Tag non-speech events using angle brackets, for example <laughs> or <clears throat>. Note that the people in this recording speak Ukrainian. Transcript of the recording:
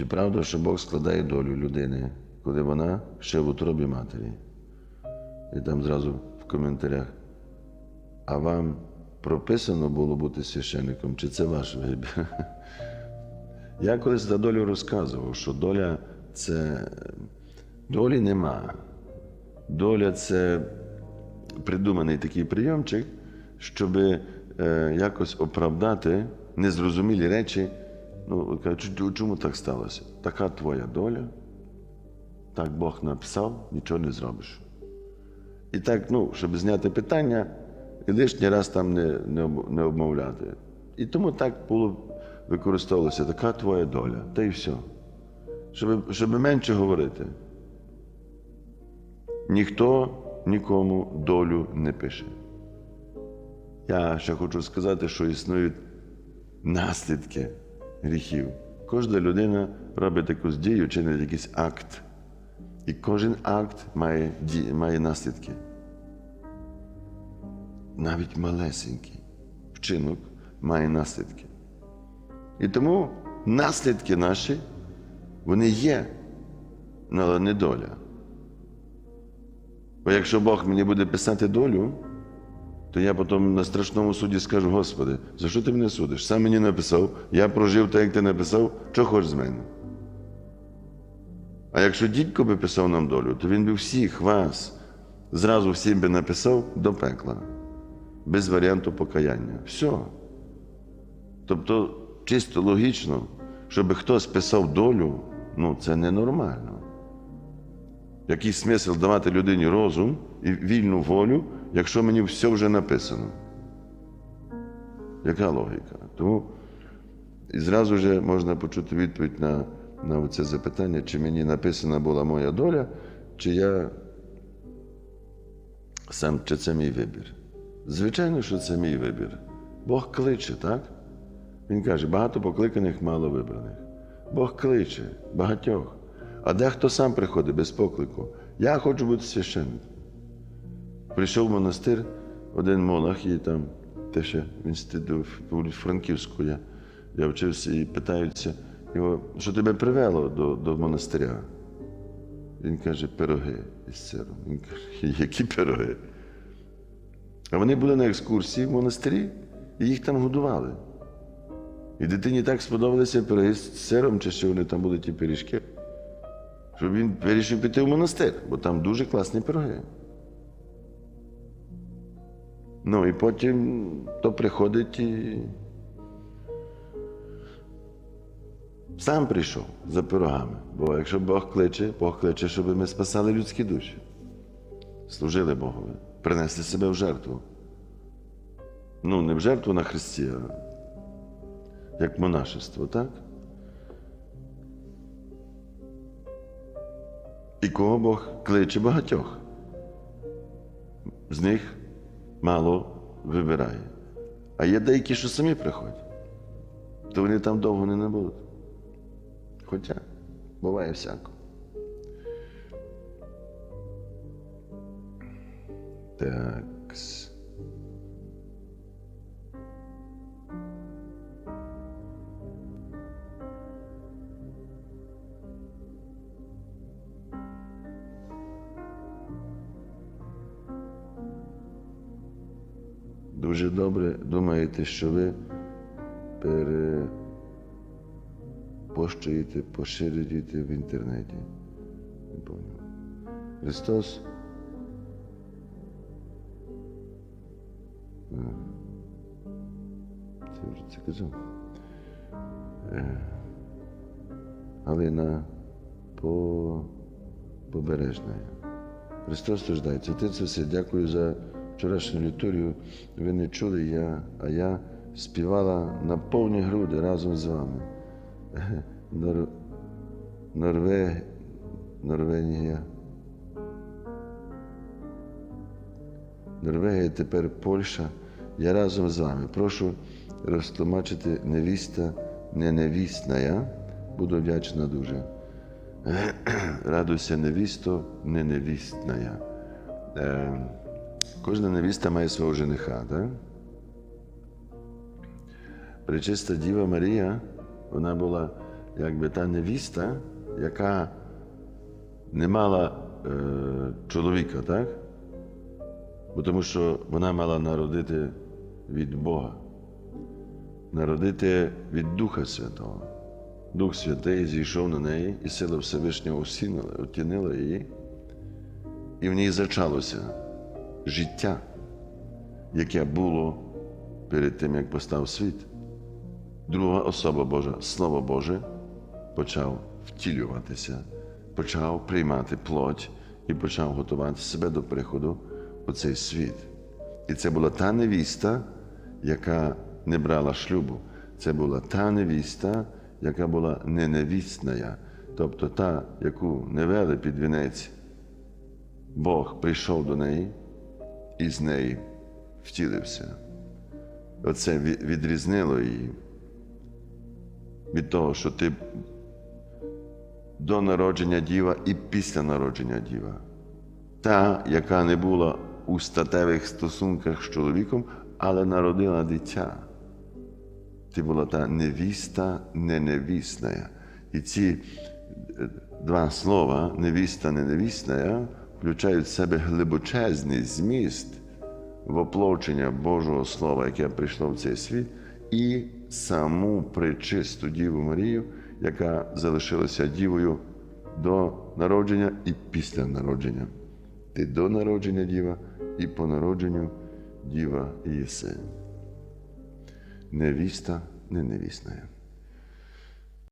Чи правда, що Бог складає долю людини, коли вона ще в утробі матері? І там зразу в коментарях. А вам прописано було бути священником, чи це ваш вибір? <laughs> Я колись за долю розказував, що доля це долі нема. Доля це придуманий такий прийомчик, щоб е, якось оправдати незрозумілі речі. Ну, кажуть, чому так сталося? Така твоя доля, так Бог написав, нічого не зробиш. І так, ну, щоб зняти питання і лишній раз там не, не, не обмовляти. І тому так було використовувалося така твоя доля, та й все. Щоб, щоб менше говорити. Ніхто нікому долю не пише. Я ще хочу сказати, що існують наслідки гріхів. Кожна людина робить якусь дію, чинить якийсь акт. І кожен акт має, ді- має наслідки. Навіть малесенький вчинок має наслідки. І тому наслідки наші, вони є, але не доля. Бо якщо Бог мені буде писати долю, то я потім на страшному суді скажу: Господи, за що ти мене судиш? Сам мені написав, я прожив так, як ти написав, що хочеш з мене. А якщо дідько би писав нам долю, то він би всіх вас зразу всім би написав до пекла, без варіанту покаяння. Все. Тобто, чисто логічно, щоб хтось писав долю, ну це ненормально. Який смисл давати людині розум і вільну волю, якщо мені все вже написано? Яка логіка? Тому і зразу ж можна почути відповідь на, на це запитання, чи мені написана була моя доля, чи я сам, чи це мій вибір. Звичайно, що це мій вибір. Бог кличе, так? Він каже, багато покликаних, мало вибраних. Бог кличе багатьох. А дехто сам приходить без поклику. Я хочу бути священником. Прийшов в монастир один монах, і там те ще в інститут в Франківську я, я вчився і питаються його, що тебе привело до, до монастиря. Він каже, пироги із сиром. Він каже, які пироги? А вони були на екскурсії в монастирі і їх там годували. І дитині так сподобалися пироги з сиром, чи що вони там були ті пиріжки, щоб він вирішив піти в монастир, бо там дуже класні пироги. Ну і потім то приходить і сам прийшов за пирогами. Бо якщо Бог кличе, Бог кличе, щоб ми спасали людські душі, служили Богові, принесли себе в жертву. Ну, не в жертву на Христі, а як монашество, так? І кого Бог кличе багатьох. З них мало вибирає. А є деякі, що самі приходять, то вони там довго не будуть. Хоча буває всяко. Так. Дуже добре думаєте, що ви перепощуєте, поширюєте в інтернеті. Христос. Це вже це казав. Е, Галина по... Побережна. Христос страждається. Отець все, дякую за вчорашню літургію. Ви не чули, я, а я співала на повні груди разом з вами. <laughs> Нор... Норве... Норвегія. Норвегія, тепер Польща. Я разом з вами. Прошу розтлумачити невіста, не невістна я. Буду вдячна дуже. <clears throat> Радуйся, невісто, не невістна я. Кожна невіста має свого жениха, так? Пречиста Діва Марія, вона була якби та невіста, яка не мала е, чоловіка, так? Бо тому що вона мала народити від Бога, народити від Духа Святого. Дух Святий зійшов на неї, і сила Всевишнього осінила, отінила її, і в ній зачалося життя, яке було перед тим, як постав світ. Друга особа Божа, Слово Боже, почав втілюватися, почав приймати плоть і почав готувати себе до приходу у цей світ. І це була та невіста, яка не брала шлюбу. Це була та невіста, яка була не невісная, тобто та, яку не вели під вінець. Бог прийшов до неї і з неї втілився. Оце відрізнило її від того, що ти до народження діва і після народження діва. Та, яка не була у статевих стосунках з чоловіком, але народила дитя. Ти була та невіста, не невісная. І ці е, два слова невіста, не невісная, включають в себе глибочезний зміст воплочення Божого Слова, яке прийшло в цей світ, і саму пречисту Діву Марію, яка залишилася дівою до народження і після народження. Ти до народження діва і по народженню діва єси. Невіста не невісная.